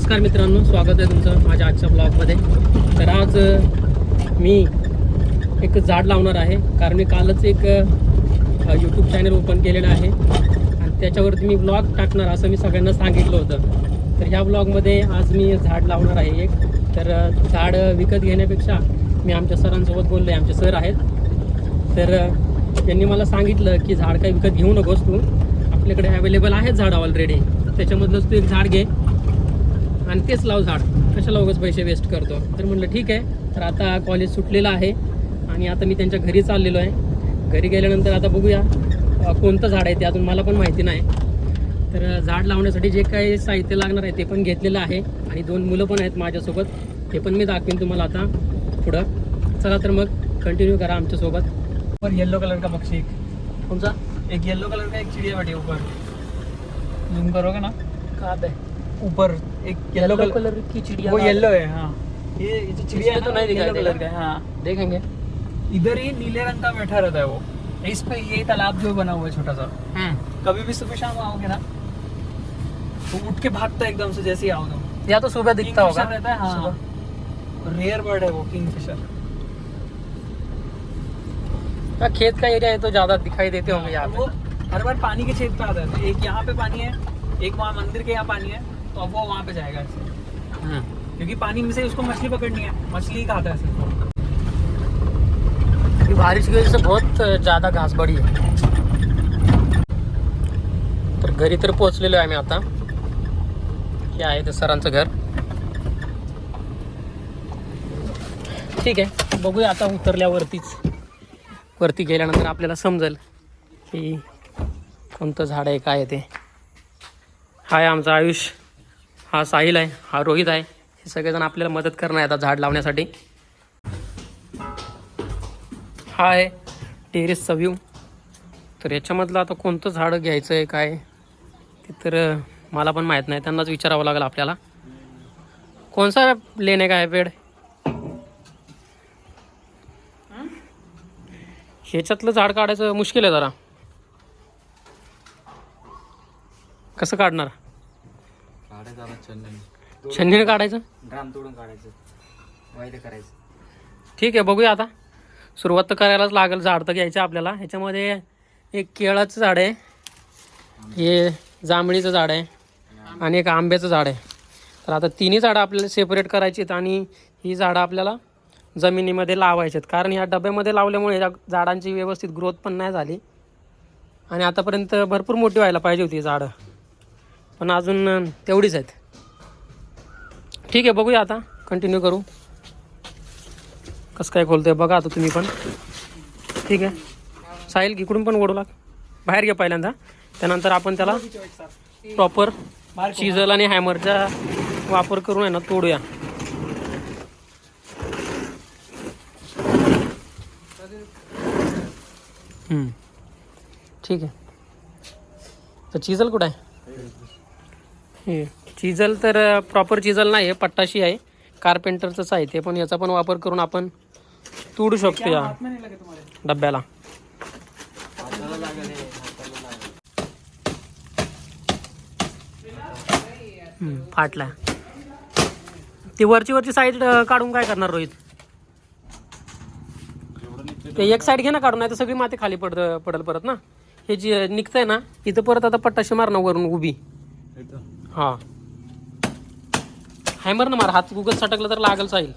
नमस्कार मित्रांनो स्वागत आहे तुमचं माझ्या आजच्या ब्लॉगमध्ये. तर आज मी एक झाड लावणार आहे कारण मी कालच एक यूट्यूब चॅनल ओपन केलेलं आहे. आणि त्याच्यावरती मी ब्लॉग टाकणार असं मी सगळ्यांना सांगितलं होतं. तर ह्या ब्लॉगमध्ये आज मी झाड लावणार आहे एक. तर झाड विकत घेण्यापेक्षा मी आमच्या सरांसोबत बोललो आहे आमचे सर आहेत. तर त्यांनी मला सांगितलं की झाड काही विकत घेऊ नकोस तू. आपल्याकडे अवेलेबल आहेत झाड ऑलरेडी त्याच्यामधलंच तू एक झाड घे. आणि तेच लाव झाड. कशाला उगाच पैसे वेस्ट करतो? तर म्हटलं ठीक आहे. तर आता कॉलेज सुटलेलं आहे. आणि आता मी त्यांच्या घरी चाललेलो आहे. घरी गेल्यानंतर आता बघूया कोणतं झाड आहे ते. अजून मला पण माहिती नाही. तर झाड लावण्यासाठी जे काही साहित्य लागणार आहे ते पण घेतलेलं आहे. आणि दोन मुलं पण आहेत माझ्यासोबत. ते पण मी दाखवीन तुम्हाला आता पुढं. चला तर मग कंटिन्यू करा आमच्यासोबत. ऊपर येलो कलर का पक्षी एक कोणचा? एक येलो कलर का एक चिड़िया है ऊपर जूम करोगे ना? का ऊपर एक येलो कलर की चिड़िया वो येलो है हाँ। ये जो चिड़िया है तो नहीं दिखाई। कलर का हाँ देखेंगे। इधर ही नीले रंग का बैठा रहता है वो। इस पे ये तालाब जो बना हुआ है छोटा सा। कभी भी सुबह शाम आओगे ना तो उठ के भागता है एकदम से जैसे ही आओ तुम या तो सुबह दिखता होगा। रहता है हाँ। रेयर बर्ड है वो किंगफिशर हाँ, खेत का एरिया है तो ज़्यादा दिखाई देते होंगे यहाँ वो पे। हर बार पानी के छेद पे आता है। तो एक यहाँ पे पानी है एक वहाँ मंदिर के यहाँ पानी है। तो अब वो वहाँ पे जाएगा ऐसे। क्योंकि पानी में से उसको मछली पकड़नी है। मछली ही खाता है। अभी बारिश की वजह से बहुत ज्यादा घास बडी आहे तर घरी तर पोहोचलेलो आहे आम्ही आता। हे आहे ते सरांचं घर। ठीक आहे बघूया आता उतरल्यावरतीच. वरती गेल्यानंतर आपल्याला समजेल की कोणतं झाड आहे काय आहे ते. हा आहे आमचा आयुष. हा साहिल आहे हा रोहित आहे. हे सगळेजण आपल्याला मदत करणार आहेत आता झाड लावण्यासाठी. हा आहे टेरेसचा व्ह्यू तर याच्यामधलं आता कोणतं झाड घ्यायचं आहे काय? ते तर मला पण माहीत नाही. त्यांनाच विचारावं लागेल आपल्याला. कोणसा लेणे काय आहे पेड? ह्याच्यातलं झाड काढायचं मुश्किल आहे जरा. कसं काढणार? काढायचं आता चंदन. छन्नीने काढायचं? ड्राम तोडून काढायचं. वायदे करायचं. ठीक आहे बघूया आता. सुरुवात तर करायलाच लागेल झाड तर घ्यायचं आपल्याला. ह्याच्यामध्ये एक केळाचं झाड आहे. हे जांभळीचं झाड आहे. आणि एक आंब्याचं झाड आहे. तर आता तिन्ही झाडं आपल्याला सेपरेट करायची आहेत आणि ही झाडं आपल्याला जमिनीमध्ये लावायची आहेत. कारण ह्या डब्यामध्ये लावल्यामुळे या झाडांची व्यवस्थित ग्रोथ पण नाही झाली. आणि आतापर्यंत भरपूर मोठी व्हायला पाहिजे होती झाडं. पण अजून तेवढीच आहेत. ठीक आहे बघूया आता. कंटिन्यू करू. कसं काय खोलतोय बघा आता तुम्ही पण. ठीक आहे. साहिल इकडून पण ओढू लाग. बाहेर घ्या पहिल्यांदा. त्यानंतर आपण त्याला प्रॉपर चिजल आणि हॅमरचा वापर करून आहे ना तोडूया. ठीक आहे. तर चिजल कुठं आहे? चिजल तर प्रॉपर चिजल नाही आहे पट्टाशी आहे. कार्पेंटरचंच आहे ते पण याचा पण वापर करून आपण तोडू शकतो या डब्याला. फाटला ती वरची वरची साईड काढून काय करणार रोहित? ते एक साईड घे ना काढून नाही तर सगळी माती खाली पड पडल परत ना. हे जी निघतंय ना इथं परत आता पट्टाशी मारणं वरून उभी. हा. हॅमर ना मार हात गुगल सटकलं तर लागल आता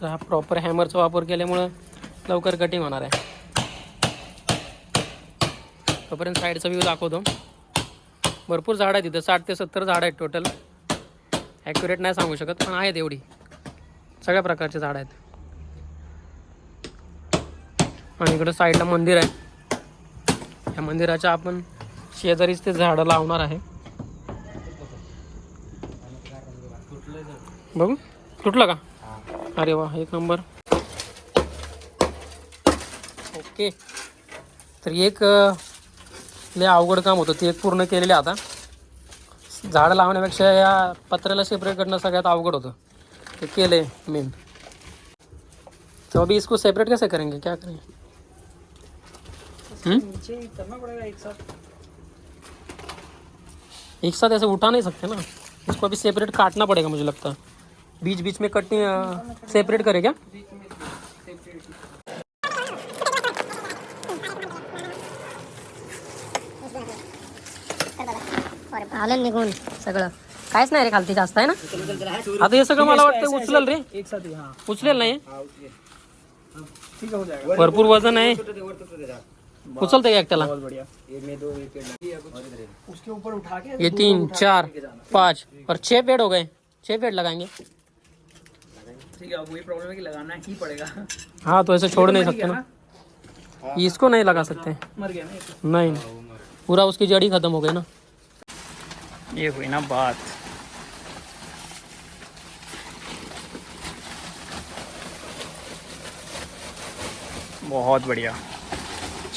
तर हा प्रॉपर हॅमरचा वापर केल्यामुळं लवकर कटिंग होणार आहे. तोपर्यंत साईडचा व्ह्यू दाखवतो. भरपूर झाड आहेत तिथं साठ ते सत्तर झाड आहेत टोटल ॲक्युरेट नाही सांगू शकत पण आहेत एवढी. सगळ्या प्रकारचे झाड आहेत. आणि इकडं साईडला मंदिर आहे. या मंदिराच्या आपण शेजारीच ते झाडं लावणार आहे. बघू. तुटलं का? अरे वा एक नंबर. ओके. तर एक अ, लय अवघड काम होतं. ते एक पूर्ण केलेले आता. झाडं लावण्यापेक्षा या पत्र्याला सेपरेट करणं सगळ्यात अवघड होतं. ते केलं आहे मेन तो अभी इसको सेपरेट कैसे करेंगे? क्या करेंगे? करना पड़ेगा एक साथ एक साथ ऐसे उठा नहीं सकते ना इसको अभी सेपरेट काटना पड़ेगा मुझे लगता है बीच बीच में कटनी सेपरेट करे क्या आलं निघून सगळं काहीच नाही रे खालती जास्त आहे ना आता हे सगळं मला वाटतं उचलेल रे एक साथ ही हाँ उचलेल नाही ठीक है हो जाएगा भरपूर वज़न आहे उचलते का एकट्याला बहुत उसके ऊपर उठा के ये तीन चार पाँच और छह पेड़ हो गए। छह पेड़ लगाएँगे। ठीक है वही प्रॉब्लम है कि लगाना ही पड़ेगा। हाँ तो ऐसे छोड़ नहीं सकते ना। इसको नहीं लगा सकते। मर गया ना तो। नहीं। पूरा उसकी जड़ी खत्म हो गई ना। ये हुई ना बात। बहुत बढ़िया।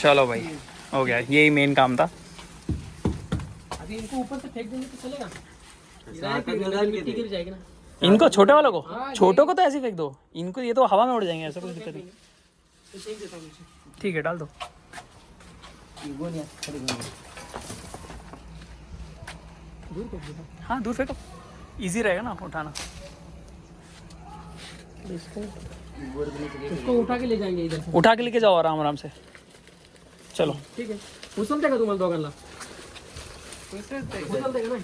चलो भाई हो गया यही मेन काम था। अभी इनको ऊपर से फेंक देंगे तो चलेगा। गिर जाएगी ना। इनको छोटे वालों को? छोटों को तो ऐसे फेंक दो। इनको ये तो हवा में उड़ जाएँगे ऐसा कुछ दिक्कत नहीं। तो हूँ। ठीक है डाल दो। हूँ। हाँ दूर फेंको इजी रहेगा ना उठाना। इसको इसको उठा के ले जाएँगे इधर उठा के लेके जाओ आराम आराम से। चलो. ठीक आहे. उचलते का तुम्हाला दोघांना? उचलते का नाही?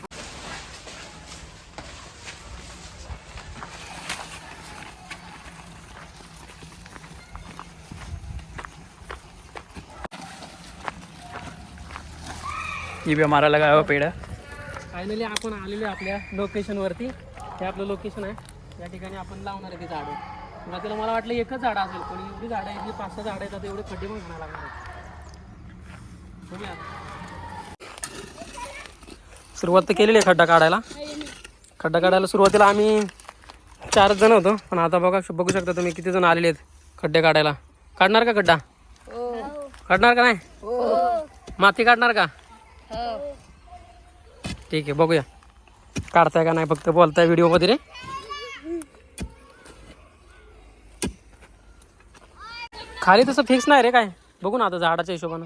ये भी हमारा लगाया हुआ पेड़ है फायनली आपण आलेलो आहे आपल्या लोकेशनवरती हे आपलं लोकेशन आहे. या ठिकाणी आपण लावणार आहे ते झाडं. सुरुवातीला मला वाटलं एकच झाडं असेल पण एवढी झाडं आहेत जी पाच सहा झाडं आहेत आता एवढे खड्डे पण लागणार. सुरुवात तर केलेली आहे खड्डा काढायला. खड्डा काढायला सुरुवातीला आम्ही चार जण होतो. पण आता बघा बघू शकता तुम्ही किती जण आलेले आहेत खड्डे काढायला. काढणार का खड्डा? काढणार का नाही? माती काढणार का? ठीक आहे बघूया. काढताय का नाही फक्त बोलताय व्हिडिओमध्ये रे? खाली तसं फिक्स नाही रे काय? बघू ना आता झाडाच्या हिशोबानं.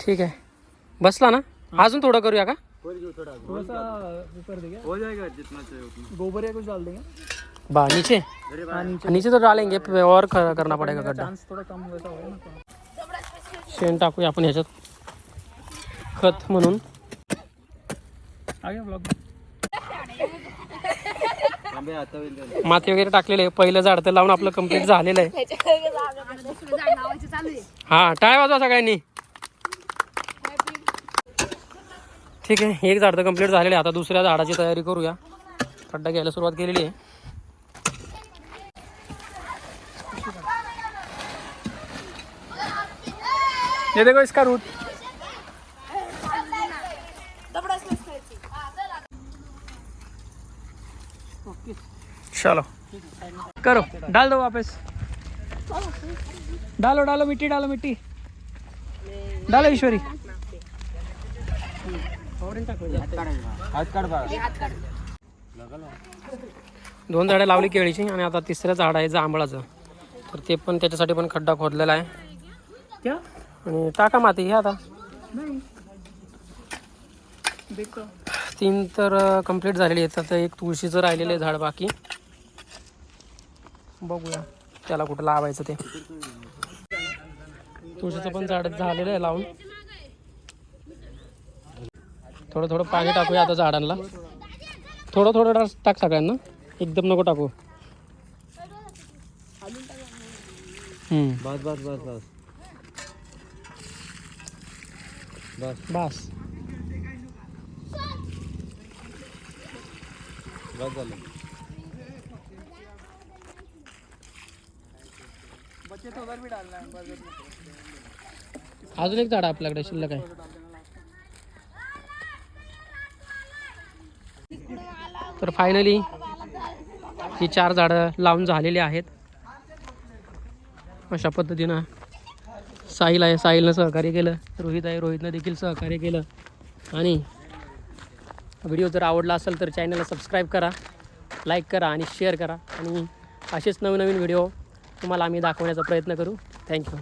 ठीक आहे बसला ना? अजून थोडं करूया का? थोड़ा सा ऊपर देंगे हो जाएगा जितना चाहिए गोबर या कुछ डाल देंगे? बा नीचे? हाँ नीचे। नीचे तो डालेंगे और करना पड़ेगा गड्ढा। चांस थोड़ा कम वैसा होगा ना शेण टाकूया आपण ह्याच्यात खत म्हणून. आ गया ब्लॉग होईल माती वगैरे टाकलेले आहे. पहिलं झाड तर लावून आपलं कंप्लीट झालेलं आहे. हा टाय वाजवा सगळ्यांनी. ठीक आहे एक झाड तर कंप्लीट झालेलं आहे. आता दुसऱ्या झाडाची तयारी करूया. खड्डा घ्यायला सुरुवात केलेली आहे. ये देखो इसका रूट? चलो। करो डाल दो वापस। डालो डालो मिट्टी डालो मिट्टी। डालो ईश्वरी। दोन झाडं लावली केळीची आणि आता तिसरं झाड आहे जांभळाचं. तर ते पण त्याच्यासाठी पण खड्डा खोदलेला आहे. आणि टाका माती घ्या आता. तीन तर कंप्लीट झालेली आहेत. आता एक तुळशीचं राहिलेलं आहे झाड बाकी. बघूया. त्याला कुठं लावायचं ते. तुळशीचं पण झाड झालेलं आहे लावून. थोडं थोडं पाणी टाकूया आता झाडांना. थोडं थोडं टाक- टाक सगळ्यांना. एकदम नको टाकू. बस बस बस बस. बस. बस. बस झालं बच्चे तो उधर भी डालना है बस अजून एक झाड आहे आपल्याकडे शिल्लक आहे. तर फायनली ही चार झाडं लावून झालेली आहेत. अशा पद्धतीनं साहिल आहे साहिलनं सहकार्य केलं रोहित आहे रोहितनं देखील सहकार्य केलं. आणि व्हिडिओ जर आवडला असेल तर चॅनलला सबस्क्राईब करा लाईक करा आणि शेअर करा. आणि असेच नवीन नवीन व्हिडिओ तुम्हाला आम्ही दाखवण्याचा प्रयत्न करू. थँक्यू